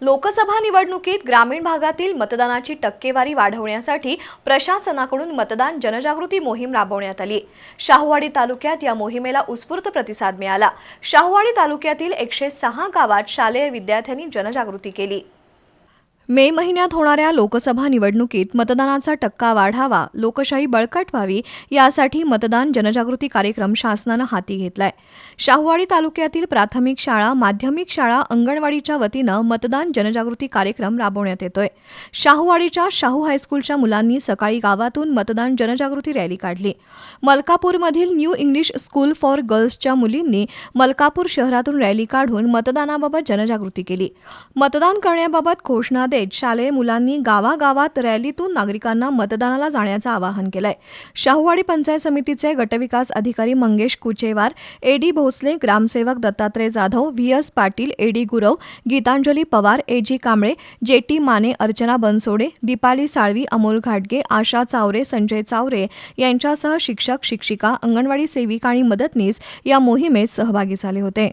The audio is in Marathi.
लोकसभा निवडणुकीत ग्रामीण भागातील मतदानाची टक्केवारी वाढवण्यासाठी प्रशासनाकडून मतदान जनजागृती मोहीम राबवण्यात आली. शाहूवाडी तालुक्यात या मोहिमेला उत्स्फूर्त प्रतिसाद मिळाला. शाहूवाडी तालुक्यातील एकशे सहा गावात शालेय विद्यार्थ्यांनी जनजागृती केली. मे महिन्यात होणाऱ्या लोकसभा निवडणुकीत मतदानाचा टक्का वाढावा लोकशाही बळकट व्हावी यासाठी मतदान जनजागृती कार्यक्रम शासनानं हाती घेतलाय. शाहूवाडी तालुक्यातील प्राथमिक शाळा माध्यमिक शाळा अंगणवाडीच्या वतीनं मतदान जनजागृती कार्यक्रम राबवण्यात येतोय. शाहूवाडीच्या शाहू हायस्कूलच्या मुलांनी सकाळी गावातून मतदान जनजागृती रॅली काढली. मलकापूरमधील न्यू इंग्लिश स्कूल फॉर गर्ल्सच्या मुलींनी मलकापूर शहरातून रॅली काढून मतदानाबाबत जनजागृती केली. मतदान करण्याबाबत घोषणा देत शालेय मुलांनी गावागावात रॅलीतून नागरिकांना मतदानाला जाण्याचं आवाहन केलंय. शाहूवाडी पंचायत समितीचे गटविकास अधिकारी मंगेश कुचेवार एडी भोसले ग्रामसेवक Dattatray Jadhav V S Patil A D Gurav Gitanjali Pawar A G Kamble J T Mane Archana Bansode Deepali Salvi Amol घाटगे आशा चावरे संजय चावरे यांच्यासह शिक्षक शिक्षिका अंगणवाडी सेविका आणि मदतनीस या मोहिमेत सहभागी झाले होते.